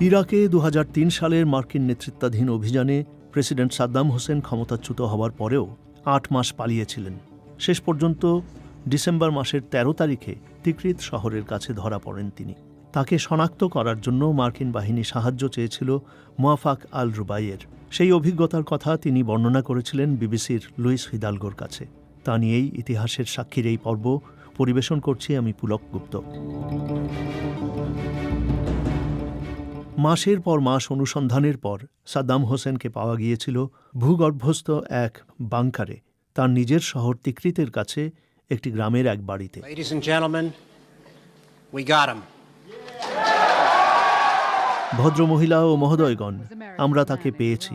ইরাকে দু হাজার তিন সালের মার্কিন নেতৃত্বাধীন অভিযানে প্রেসিডেন্ট সাদ্দাম হোসেন ক্ষমতাচ্যুত হওয়ার পরেও আট মাস পালিয়েছিলেন। শেষ পর্যন্ত ডিসেম্বর মাসের ১৩ তারিখে তিকৃত শহরের কাছে ধরা পড়েন তিনি। তাকে শনাক্ত করার জন্য মার্কিন বাহিনী সাহায্য চেয়েছিল মোয়াফাক আল রুবাইয়ের। সেই অভিজ্ঞতার কথা তিনি বর্ণনা করেছিলেন বিবিসির লুইস হিদালগোর কাছে। তা নিয়েই ইতিহাসের সাক্ষীর এই পর্ব। পরিবেশন করছি আমি পুলক গুপ্ত। মাসের পর মাস অনুসন্ধানের পর সাদ্দাম হোসেনকে পাওয়া গিয়েছিল ভূগর্ভস্থ এক বাংকারে তার নিজের শহর তিকৃতের কাছে একটি গ্রামের এক বাড়িতে। Ladies and gentlemen, we got him. ভদ্রমহিলা ও মহোদয়গণ আমরা তাকে পেয়েছি।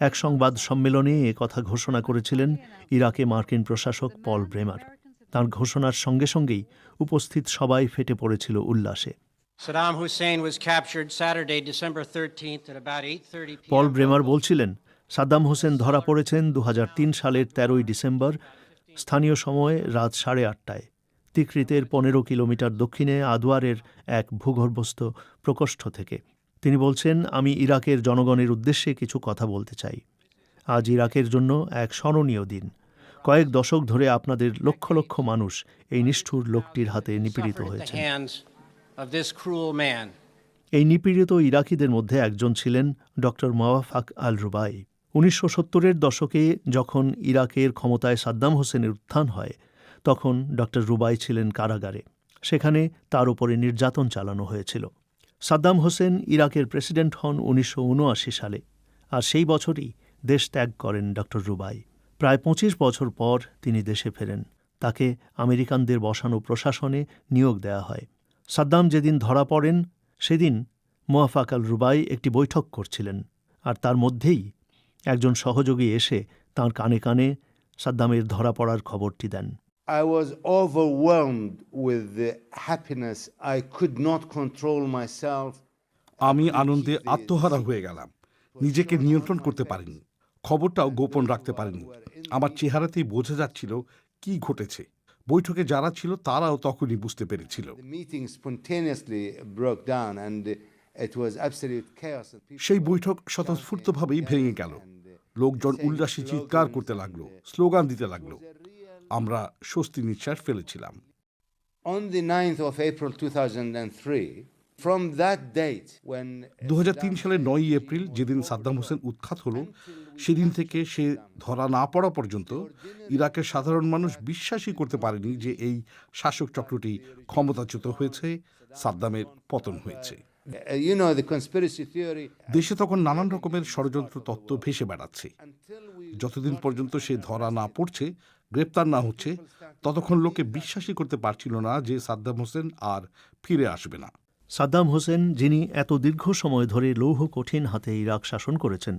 এক সংবাদ সম্মেলনে এ কথা ঘোষণা করেছিলেন ইরাকে মার্কিন প্রশাসক পল ব্রেমার। তার ঘোষণার সঙ্গে সঙ্গেই উপস্থিত সবাই ফেটে পড়েছিল উল্লাসে। Saddam Hussein was captured Saturday, December 13th at about 8:30 p.m. Paul Bremer বলছিলেন সাদ্দাম হোসেন ধরা পড়েছেন দু হাজার তিন সালের তেরোই ডিসেম্বর স্থানীয় সময়ে রাত সাড়ে আটটায়। তিকরিতের পনেরো কিলোমিটার দক্ষিণে আদোয়ারের এক ভূগর্ভস্থ প্রকোষ্ঠ থেকে। তিনি বলছেন আমি ইরাকের জনগণের উদ্দেশ্যে কিছু কথা বলতে চাই। আজ ইরাকের জন্য এক স্মরণীয় দিন। কয়েক দশক ধরে আপনাদের লক্ষ লক্ষ মানুষ এই নিষ্ঠুর লোকটির হাতে নিপীড়িত হয়েছে এই নিপীড়িত ইরাকিদের মধ্যে একজন ছিলেন ডক্টর মাওয়াফাক আল রুবাই উনিশশো সত্তরের দশকে যখন ইরাকের ক্ষমতায় সাদ্দাম হোসেনের উত্থান হয়, তখন ডক্টর রুবাই ছিলেন কারাগারে। সেখানে তার উপরে নির্যাতন চালানো হয়েছিল। সাদ্দাম হোসেন ইরাকের প্রেসিডেন্ট হন উনিশশো উনআশি সালে, আর সেই বছরই দেশ ত্যাগ করেন ডক্টর রুবাই। প্রায় পঁচিশ বছর পর তিনি দেশে ফেরেন। তাকে আমেরিকানদের বসানো প্রশাসনে নিয়োগ দেয়া হয়। সাদ্দাম যেদিন ধরা পড়েন সেদিন মোয়াফাক আল রুবাই একটি বৈঠক করছিলেন আর তার মধ্যেই একজন সহযোগী এসে তার কানে কানে সাদ্দামের ধরা পড়ার খবরটি দেন I was overwhelmed with the happiness. I could not control myself. আমি আনন্দে আত্মহারা হয়ে গেলাম নিজেকে নিয়ন্ত্রণ করতে পারিনি খবরটাও গোপন রাখতে পারিনি আমার চেহারাতেই বোঝা যাচ্ছিল কি ঘটেছে বৈঠকে যারা ছিল তারাও তখনই বুঝতে পেরেছিল। সেই বৈঠক স্বতঃস্ফূর্তভাবেই ভেঙে গেল। লোকজন উল্লাসে চিৎকার করতে লাগল স্লোগান দিতে লাগল। আমরা স্বস্তি নিঃশ্বাস ফেলেছিলাম। On the 9th of April 2003, দু সালের নয়ই এপ্রিল যেদিন সাদ্দাম হোসেন উৎখাত হলো সেদিন থেকে সে ধরা না পড়া পর্যন্ত ইরাকের সাধারণ মানুষ বিশ্বাসই করতে পারেনি যে এই শাসক চক্রটি ক্ষমতাচ্যুত হয়েছে সাদ্দামের পতন হয়েছে। দেশে তখন নানান রকমের ষড়যন্ত্র তত্ত্ব ভেসে বেড়াচ্ছে। যতদিন পর্যন্ত সে ধরা না পড়ছে গ্রেপ্তার না হচ্ছে ততক্ষণ লোকে বিশ্বাসই করতে পারছিল না যে সাদ্দাম হোসেন আর ফিরে আসবে না। সাদ্দাম হোসেন যিনি এত দীর্ঘ সময় ধরে লৌহ কঠিন হাতে ইরাক শাসন করেছেন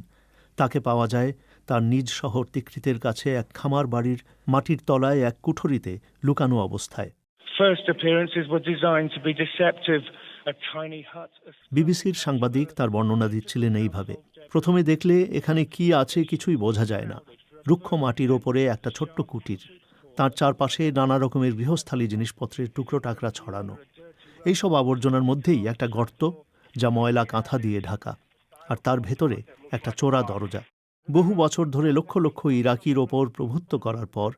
তাকে পাওয়া যায় তার নিজ শহর তিকৃতের কাছে এক খামার বাড়ির মাটির তলায় এক কুঠরিতে লুকানো অবস্থায়. বিবিসির সাংবাদিক তার বর্ণনা দিচ্ছিলেন এইভাবে প্রথমে দেখলে এখানে কি আছে কিছুই বোঝা যায় না। রুক্ষ মাটির ওপরে একটা ছোট্ট কুটির তার চারপাশে নানা রকমের গৃহস্থালী জিনিসপত্রের টুকরো টাকরা ছড়ানো। এইসব আবর্জনার মধ্যেই একটা গর্ত যা ময়লা কাঁথা দিয়ে ঢাকা, আর তার ভেতরে একটা চোরা দরজা। বহু বছর ধরে লক্ষ লক্ষ ইরাকির ওপর প্রভুত্ব করার পর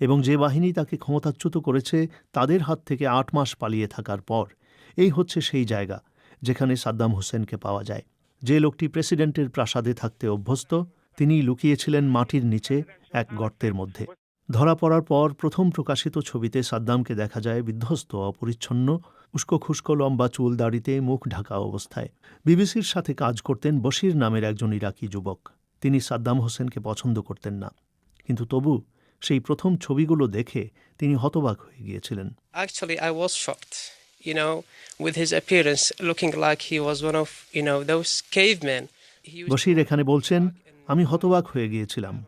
এবং যে বাহিনী তাকে ক্ষমতাচ্যুত করেছে তাদের হাত থেকে আট মাস পালিয়ে থাকার পর, এই হচ্ছে সেই জায়গা যেখানে সাদ্দাম হোসেনকে পাওয়া যায়। যে লোকটি প্রেসিডেন্টের প্রাসাদে থাকতে অভ্যস্ত, তিনি লুকিয়েছিলেন মাটির নিচে এক গর্তের মধ্যে। ধরা পড়ার পর প্রথম প্রকাশিত ছবিতে সাদ্দামকে দেখা যায় বিধ্বস্ত, অপরিচ্ছন্ন উস্কো খুস্কো লম্বা চুল দাড়িতে মুখ ঢাকা অবস্থায়। বিবিসির সাথে কাজ করতেন বশির নামের একজন ইরাকি যুবক। তিনি সাদ্দাম হোসেনকে পছন্দ করতেন না। কিন্তু তবু সেই প্রথম ছবিগুলো দেখে তিনি হতবাক হয়ে গিয়েছিলেন। Actually, I was shocked, you know, with his appearance, looking like he was one of, you know, those cavemen. Bashir এখানে বলছেন আমি হতবাক হয়ে গিয়েছিলাম।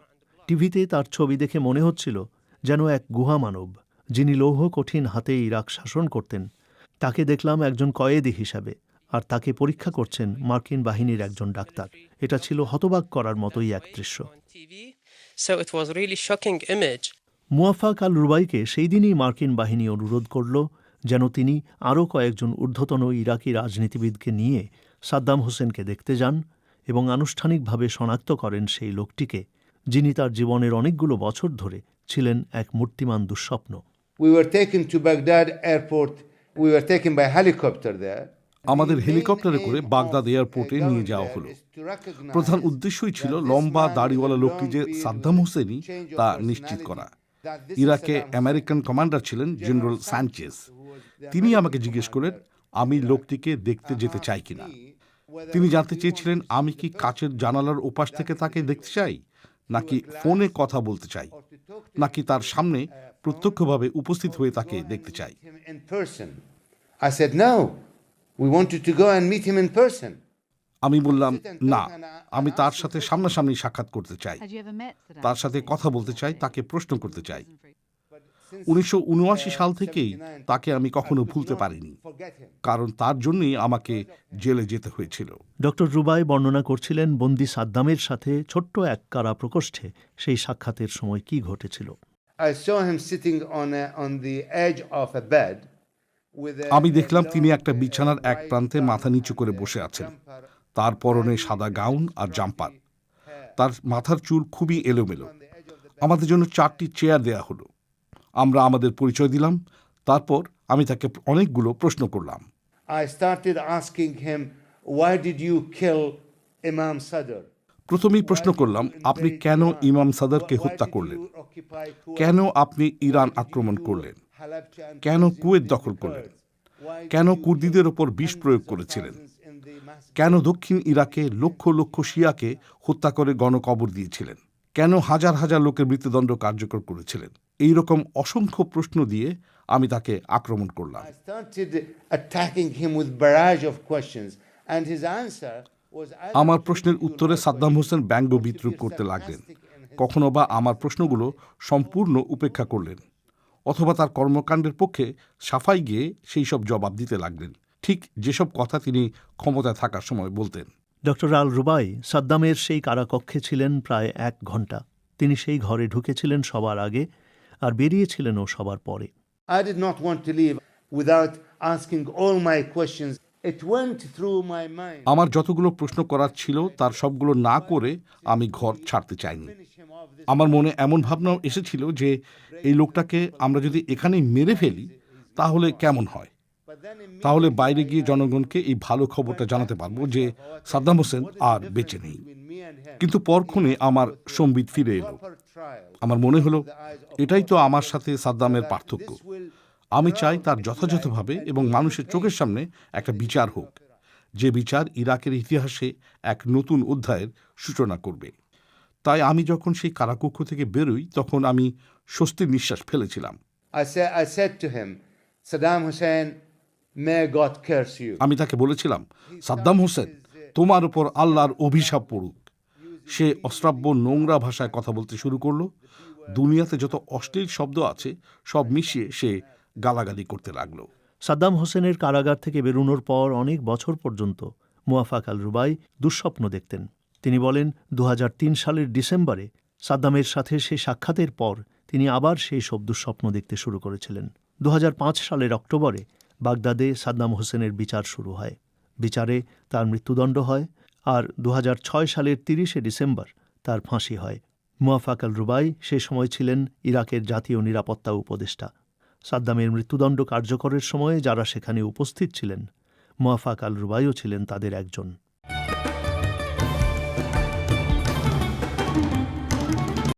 টিভিতে তার ছবি দেখে মনে হচ্ছিল যেন এক গুহা মানব যিনি লৌহ কঠিন হাতে ইরাক শাসন করতেন তাকে দেখলাম একজন কয়েদি হিসাবে আর তাকে পরীক্ষা করছেন মার্কিন বাহিনীর একজন ডাক্তার এটা ছিল হতবাক করার মতোই এক দৃশ্য. মুয়াফাক আল রুবাইকে সেই দিনই মার্কিন বাহিনী অনুরোধ করল যেন তিনি আরও কয়েকজন ঊর্ধ্বতন ইরাকি রাজনীতিবিদকে নিয়ে সাদ্দাম হোসেনকে দেখতে যান এবং আনুষ্ঠানিকভাবে শনাক্ত করেন সেই লোকটিকে যিনি তার জীবনের অনেকগুলো বছর ধরে ছিলেন এক মূর্তিমান দুঃস্বপ্ন We were taken to Baghdad airport. আমাদের হেলিকপ্টারে করে বাগদাদ এয়ারপোর্টে নিয়ে যাওয়া হলো। প্রধান উদ্দেশ্যই ছিল লম্বা দাড়িওয়ালা লোকটি যে সাদ্দাম হোসেনই তা নিশ্চিত করা। ইরাকে আমেরিকান কমান্ডার ছিলেন জেনারেল স্যানচেজ তিনি আমাকে জিজ্ঞেস করেন আমি লোকটিকে দেখতে যেতে চাই কিনা? তিনি জানতে চেয়েছিলেন আমি কি কাচের জানালার ওপাশ থেকে তাকে দেখতে চাই নাকি ফোনে কথা বলতে চাই? নাকি তার সামনে প্রত্যক্ষভাবে উপস্থিত হয়ে তাকে দেখতে চাই। Him in person. I said, no, we want you to go and meet him in person. আমি বললাম না আমি তার সাথে সামনাসামনি সাক্ষাৎ করতে চাই? তার সাথে কথা বলতে চাই তাকে প্রশ্ন করতে চাই। উনিশশো সাল থেকেই তাকে আমি কখনো ভুলতে পারিনি। কারণ তার জন্যই আমাকে জেলে যেতে হয়েছিল। ডক্টর রুবাই বর্ণনা করছিলেন বন্দি সাদ্দামের সাথে ছোট্ট এক কারা প্রকোষ্ঠে সেই সাক্ষাতের সময় কি ঘটেছিল। I saw him sitting on, a, on the edge of a bed. আমি দেখলাম তিনি একটা বিছানার এক প্রান্তে মাথা নিচু করে বসে আছেন। তার পরনে সাদা গাউন আর জাম্পার। তার মাথার চুল খুবই এলোমেলো। আমাদের জন্য চারটি চেয়ার দেয়া হলো। আমরা আমাদের পরিচয় দিলাম। তারপর আমি তাকে অনেকগুলো প্রশ্ন করলাম। I started asking him, why did you kill Imam Sadr? প্রথমেই প্রশ্ন করলাম, আপনি কেন ইমাম সাদারকে হত্যা করলেন? কেন আপনি ইরান আক্রমণ করলেন? কেন কুয়েত দখল করলেন? কেন কুর্দিদের ওপর বিষ প্রয়োগ করেছিলেন? কেন দক্ষিণ ইরাকে লক্ষ লক্ষ শিয়াকে হত্যা করে গণকবর দিয়েছিলেন? কেন হাজার হাজার লোকের মৃত্যুদণ্ড কার্যকর করেছিলেন? এই রকম অসংখ্য প্রশ্ন দিয়ে আমি তাকে আক্রমণ করলাম। আমার প্রশ্নের উত্তরে সাদ্দাম হোসেন ব্যঙ্গ বিদ্রুপ করতে লাগলেন। কখনো বা আমার প্রশ্নগুলো সম্পূর্ণ উপেক্ষা করলেন অথবা তার কর্মকাণ্ডের পক্ষে সাফাই গিয়ে সেই সব জবাব দিতে লাগলেন। ঠিক যেসব কথা তিনি ক্ষমতায় থাকার সময় বলতেন। ডক্টর আল রুবাই সাদ্দামের সেই কারাকক্ষে ছিলেন প্রায় এক ঘণ্টা তিনি সেই ঘরে ঢুকেছিলেন সবার আগে আর বেরিয়েছিলেনও সবার পরে। I did not want to leave without asking all my questions. আমার যতগুলো প্রশ্ন করার ছিল তার সবগুলো না করে আমি ঘর ছাড়তে চাইনি। আমার মনে এমন ভাবনাও এসেছিল যে এই লোকটাকে আমরা যদি এখানেই মেরে ফেলি তাহলে কেমন হয়? তাহলে বাইরে গিয়ে জনগণকে এই ভালো খবরটা জানাতে পারব যে সাদ্দাম হোসেন আর বেঁচে নেই। কিন্তু পরক্ষণে আমার সম্বিত ফিরে এলো। আমার মনে হলো এটাই তো আমার সাথে সাদ্দামের পার্থক্য। আমি চাই তার যথাযথভাবে এবং মানুষের চোখের সামনে একটা বিচার হোক। যে বিচার ইরাকের ইতিহাসে এক নতুন অধ্যায়ের সূচনা করবে। তাই আমি যখন সেই কারাকক্ষ থেকে বেরোই তখন আমি স্বস্তির নিঃশ্বাস ফেলেছিলাম। God আমি তাকে বলেছিলাম সাদ্দাম হোসেন তোমার উপর আল্লাহর অভিশাপ পড়ুক। সে অশ্রাব্য নোংরা ভাষায় কথা বলতে শুরু করল। দুনিয়াতে যত অশ্লীল শব্দ আছে সব মিশিয়ে সে গালাগালি করতে লাগল। সাদ্দাম হোসেনের কারাগার থেকে বেরোনোর পর অনেক বছর পর্যন্ত মুয়াফাক আল রুবাই দুঃস্বপ্ন দেখতেন। তিনি বলেন, দুহাজার তিন সালের ডিসেম্বরে সাদ্দামের সাথে সেই সাক্ষাতের পর তিনি আবার সেই সব দুঃস্বপ্ন দেখতে শুরু করেছিলেন। দুহাজার পাঁচ সালের অক্টোবরে বাগদাদে সাদ্দাম হোসেনের বিচার শুরু হয়। বিচারে তার মৃত্যুদণ্ড হয় আর দুহাজার ছয় সালের তিরিশে ডিসেম্বর তার ফাঁসি হয়। মুয়াফাক আল রুবাই সে সময় ছিলেন ইরাকের জাতীয় নিরাপত্তা উপদেষ্টা। সাদ্দামের মৃত্যুদণ্ড কার্যকরের সময়ে যারা সেখানে উপস্থিত ছিলেন মোয়াফাক আল রুবাইও ছিলেন তাদের একজন।